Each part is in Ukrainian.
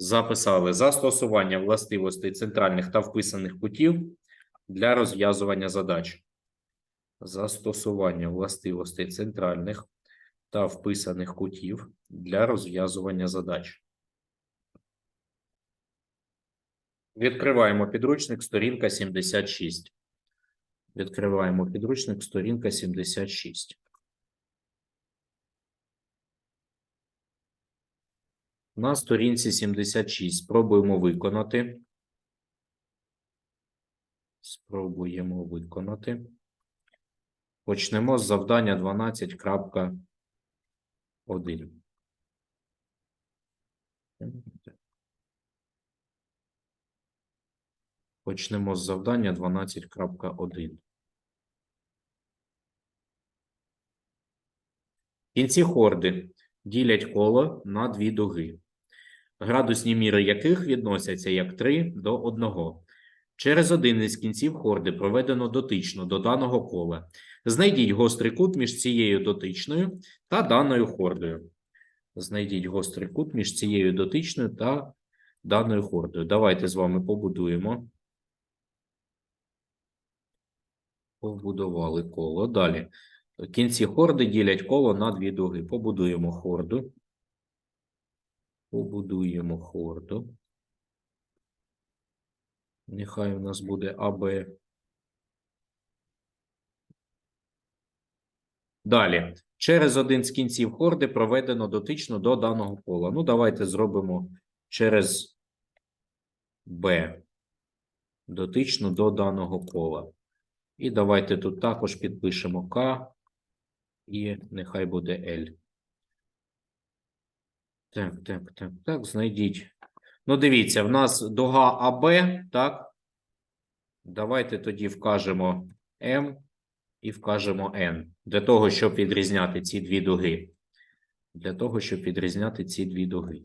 Записали застосування властивостей центральних та вписаних кутів для розв'язування задач. Застосування властивостей центральних та вписаних кутів для розв'язування задач. Відкриваємо підручник, сторінка 76. Відкриваємо підручник, сторінка 76. На сторінці 76 спробуємо виконати. Спробуємо виконати. Почнемо з завдання 12.1. Почнемо з завдання 12.1. Кінці хорди ділять коло на дві дуги, градусні міри яких відносяться як 3 до 1. Через один із кінців хорди проведено дотично до даного кола. Знайдіть гострий кут між цією дотичною та даною хордою. Знайдіть гострий кут між цією дотичною та даною хордою. Давайте з вами побудуємо. Побудували коло. Далі. Кінці хорди ділять коло на дві дуги. Побудуємо хорду. Побудуємо хорду. Нехай у нас буде АБ. Далі. Через один з кінців хорди проведено дотично до даного кола. Ну, давайте зробимо через Б. Дотично до даного кола. І давайте тут також підпишемо К і нехай буде L. Так, так, так, так, знайдіть. Ну, дивіться, в нас дуга АБ, так? Давайте тоді вкажемо М і вкажемо N. Для того, щоб відрізняти ці дві дуги. Для того, щоб відрізняти ці дві дуги.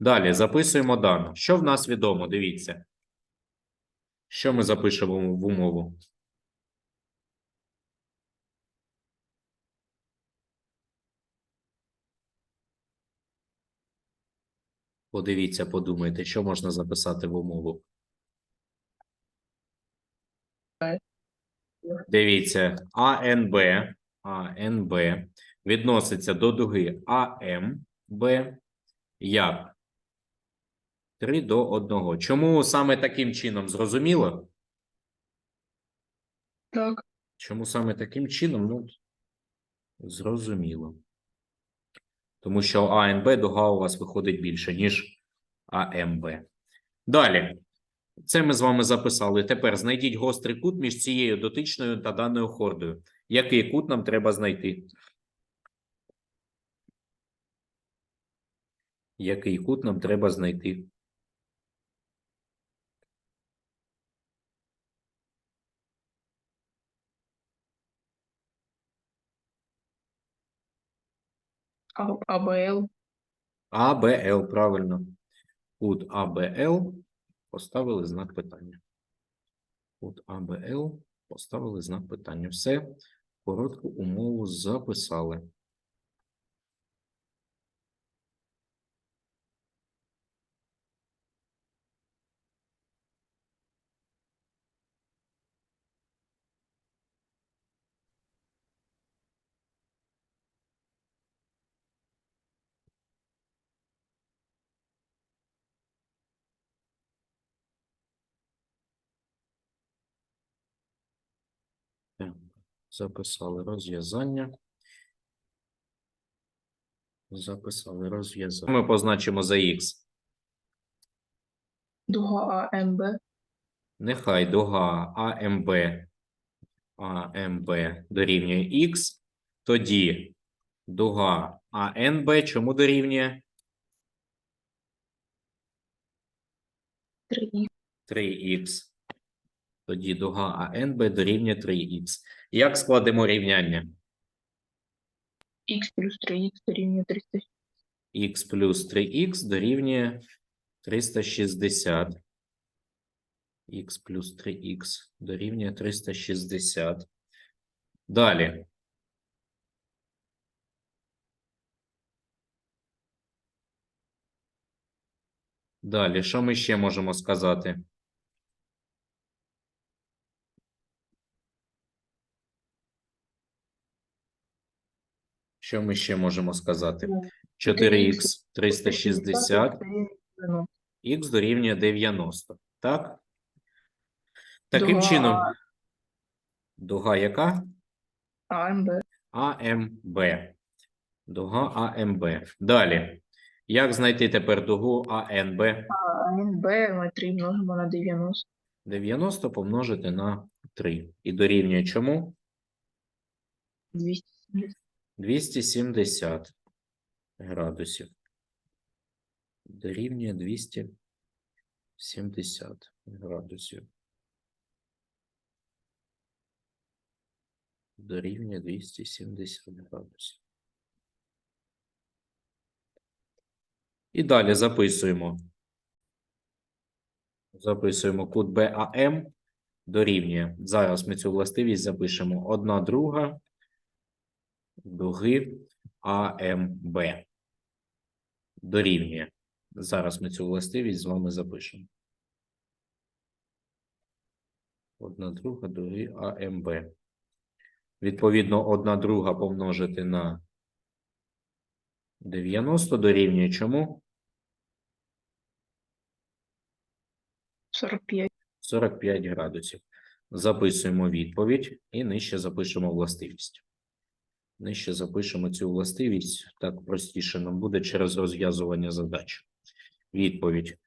Далі записуємо дану. Що в нас відомо? Дивіться. Що ми запишемо в умову? Подивіться, подумайте, що можна записати в умову. Дивіться, АНБ, АНБ відноситься до дуги АМБ як 3 до 1. Чому саме таким чином? Зрозуміло? Так, Чому саме таким чином? Ну, зрозуміло. Тому що АНБ дуга у вас виходить більше, ніж АМБ. Далі. Це ми з вами записали. Тепер знайдіть гострий кут між цією дотичною та даною хордою. Який кут нам треба знайти? Який кут нам треба знайти? АБЛ. АБЛ, правильно. Кут АБЛ поставили знак питання. Кут АБЛ поставили знак питання. Все. Коротку умову записали. Так, Записали розв'язання. Записали розв'язання. Ми позначимо за Х. Дуга АМБ. Нехай дуга АМБ, АМБ дорівнює Х. Тоді дуга АНБ чому дорівнює 3 3х. Тоді дуга АНБ дорівнює 3х. Як складемо рівняння? Х плюс 3х дорівнює 300. х плюс 3х дорівнює 360. х плюс 3х дорівнює 360. Далі. Далі, що ми ще можемо сказати? Що ми ще можемо сказати? 4х 360, Ну, х дорівнює 90. Так? Таким Дуга чином, дуга яка? АМБ. АМБ. Дуга АМБ. Далі. Як знайти тепер дугу АНБ? АНБ ми 3 множимо на 90. 90 помножити на 3. І дорівнює чому? 270. 270 градусів. Дорівнює 270 градусів. Дорівнює 270 градусів. І далі записуємо. Записуємо кут БАМ дорівнює. Зараз ми цю властивість запишемо 1 друга дуги АМБ. Дорівнює. Зараз ми цю властивість з вами запишемо. Одна друга дуги АМБ. Відповідно, одна друга помножити на 90 дорівнює чому? 45. 45 градусів. Записуємо відповідь і нижче запишемо властивість. Нижче запишемо цю властивість, так простіше нам буде через розв'язування задач. Відповідь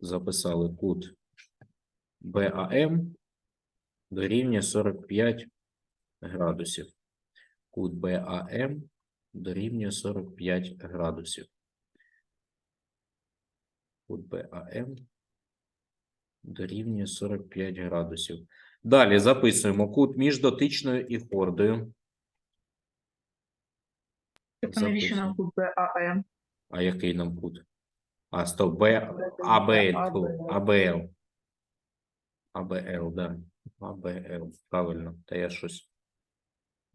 записали кут БАМ дорівнює 45 градусів. Кут БАМ дорівнює 45 градусів. Кут БАМ дорівнює 45 градусів. Далі записуємо кут між дотичною і хордою. Тобто навіщо нам тут БАМ? А який нам кут? А, стоп, Б, АБЛ, АБЛ. АБЛ, да. АБЛ, правильно. Та я щось.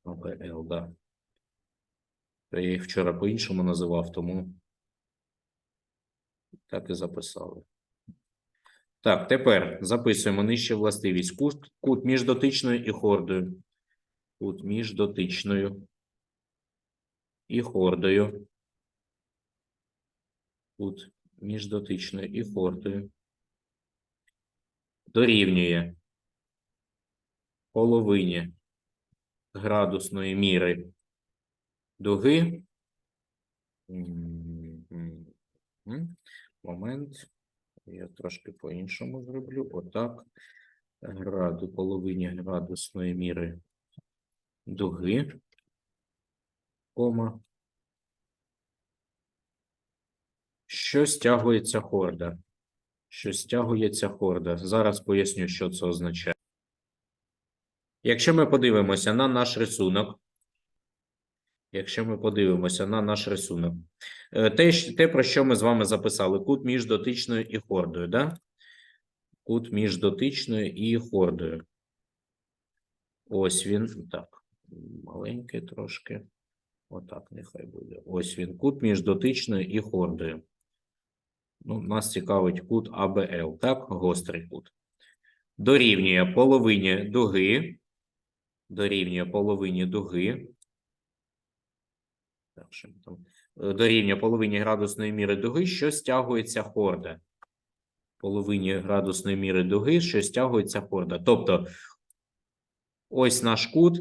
АБЛ, да. То я їх вчора по-іншому називав, тому так і записали. Так, тепер записуємо нижче властивість. Кут, кут між дотичною і хордою. Кут між дотичною і хордою. Кут між дотичною і хордою. Дорівнює половині градусної міри дуги. Момент. Я трошки по-іншому зроблю. Отак. Граду, половині градусної міри дуги. Кома. Що стягується хорда? Що стягується хорда? Зараз поясню, що це означає. Якщо ми подивимося на наш рисунок, якщо ми подивимося на наш рисунок, е, те, те, про що ми з вами записали, кут між дотичною і хордою, да? Кут між дотичною і хордою. Ось він, так, маленький трошки. Отак нехай буде. Ось він, кут між дотичною і хордою. Ну, нас цікавить кут АБЛ, так? Гострий кут. Дорівнює половині дуги. Дорівнює половині дуги. Так, що там? Дорівнює половині градусної міри дуги, що стягується хорда. Половині градусної міри дуги, що стягується хорда. Тобто, ось наш кут,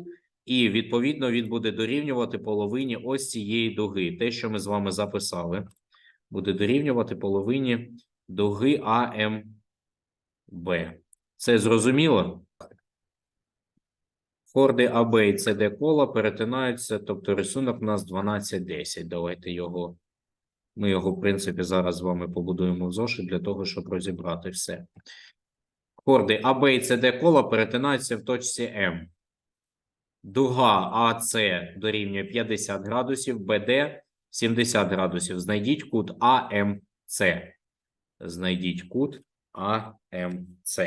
і відповідно він буде дорівнювати половині ось цієї дуги. Те, що ми з вами записали буде дорівнювати половині дуги АМБ. Це зрозуміло? Хорди АБ і СД кола перетинаються, тобто рисунок у нас 12-10. Давайте його. Ми його, в принципі, зараз з вами побудуємо в зошит для того, щоб розібрати все. Хорди АБ і СД кола перетинаються в точці М. Дуга АС дорівнює 50 градусів, БД 70 градусів. Знайдіть кут АМС. Знайдіть кут АМС.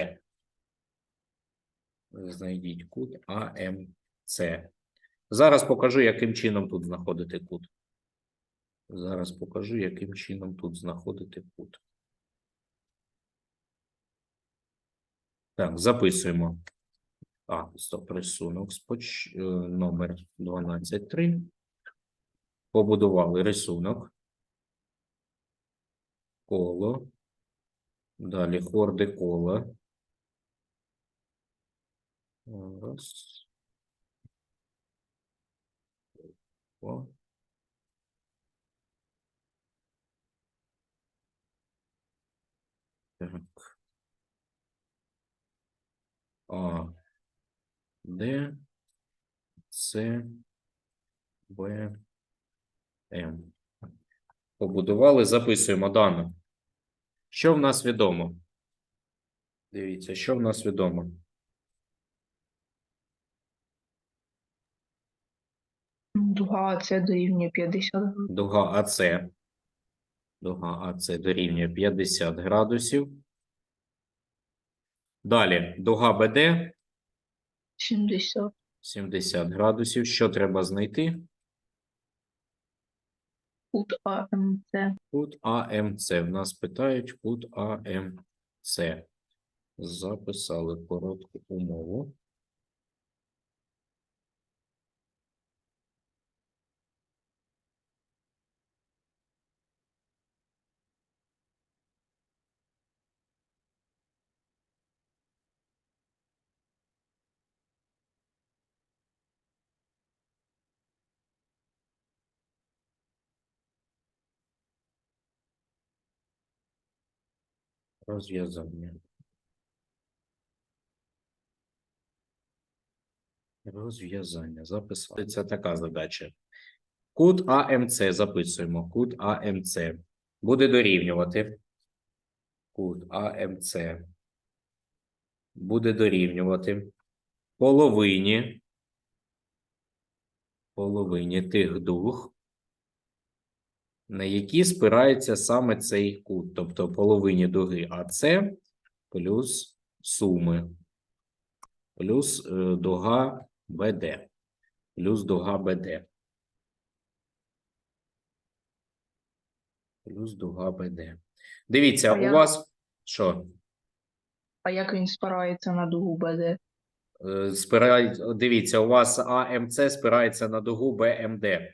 Знайдіть кут АМС. Зараз покажу, яким чином тут знаходити кут. Зараз покажу, яким чином тут знаходити кут. Так, записуємо. А, стоп, рисунок. Споч... е, Номер 12.3. Побудували рисунок. Коло. Далі хорди кола. Раз. Два. Так. А, Д, С, Б, М. Побудували, записуємо дану. Що в нас відомо? Дивіться, що в нас відомо? Дуга АЦ дорівнює 50 градусів. Дуга АЦ. Дуга АЦ дорівнює 50 градусів. Далі дуга БД 70. 70 градусів. Що треба знайти? Кут АМЦ. Кут АМЦ. В нас питають кут АМЦ. Записали коротку умову. Розв'язання. Розв'язання. Записали. Це така задача. Кут АМЦ записуємо. Кут АМЦ буде дорівнювати. Кут АМЦ буде дорівнювати половині. Половині тих двох, на які спирається саме цей кут, тобто половині дуги АЦ плюс суми, плюс е, дуга БД, плюс дуга БД. Плюс дуга БД. Дивіться, А у я- вас що? А як він спирається на дугу БД? Е, Спирай, дивіться, у вас АМЦ спирається на дугу БМД. Е,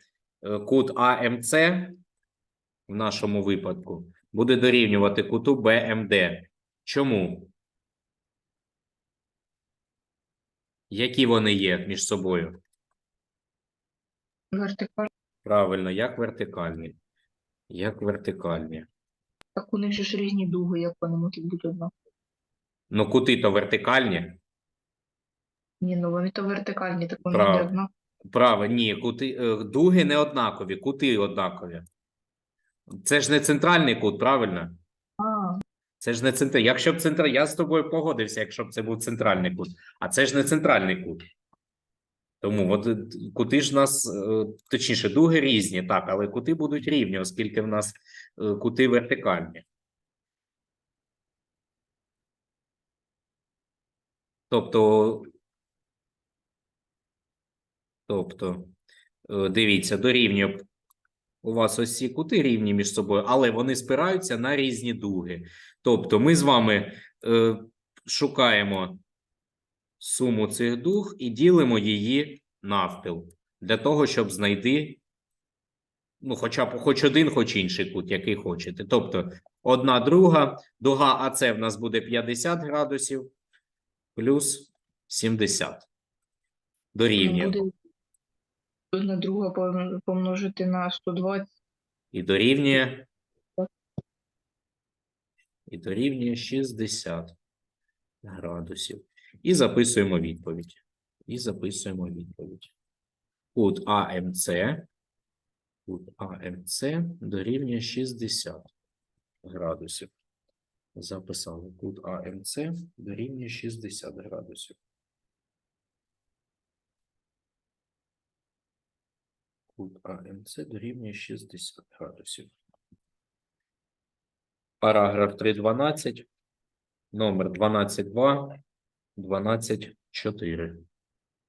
Кут АМЦ в нашому випадку буде дорівнювати куту БМД. Чому? Які вони є між собою? Вертикаль. Правильно, як вертикальні. Як вертикальні. Так у них же ж різні дуги, як вони можуть бути одна. Ну, кути то вертикальні. Ні, ну вони то вертикальні, так вони Прав- не одна. Право, ні, кути, е, дуги не однакові, кути однакові. Це ж не центральний кут, правильно? А, Це ж не центр. Якщо б центр, я з тобою погодився, якщо б це був центральний кут. А це ж не центральний кут. Тому от е, кути ж у нас, е, точніше, дуги різні, так, але кути будуть рівні, оскільки в нас е, кути вертикальні. Тобто, тобто, дивіться, дорівнює у вас ось ці кути рівні між собою, але вони спираються на різні дуги. Тобто, ми з вами е, шукаємо суму цих дуг і ділимо її навпіл для того, щоб знайти ну, хоча б хоч один, хоч інший кут, який хочете. Тобто, одна друга, дуга АЦ в нас буде 50 градусів плюс 70. Дорівнює. Одна друга помножити на 120. І дорівнює. І дорівнює 60 градусів. І записуємо відповідь. І записуємо відповідь. Кут АМЦ. Кут АМЦ дорівнює 60 градусів. Записали. Кут АМЦ дорівнює 60 градусів. Кут АМЦ дорівнює 60 градусів. Параграф 3.12, номер 12.2, 12.4.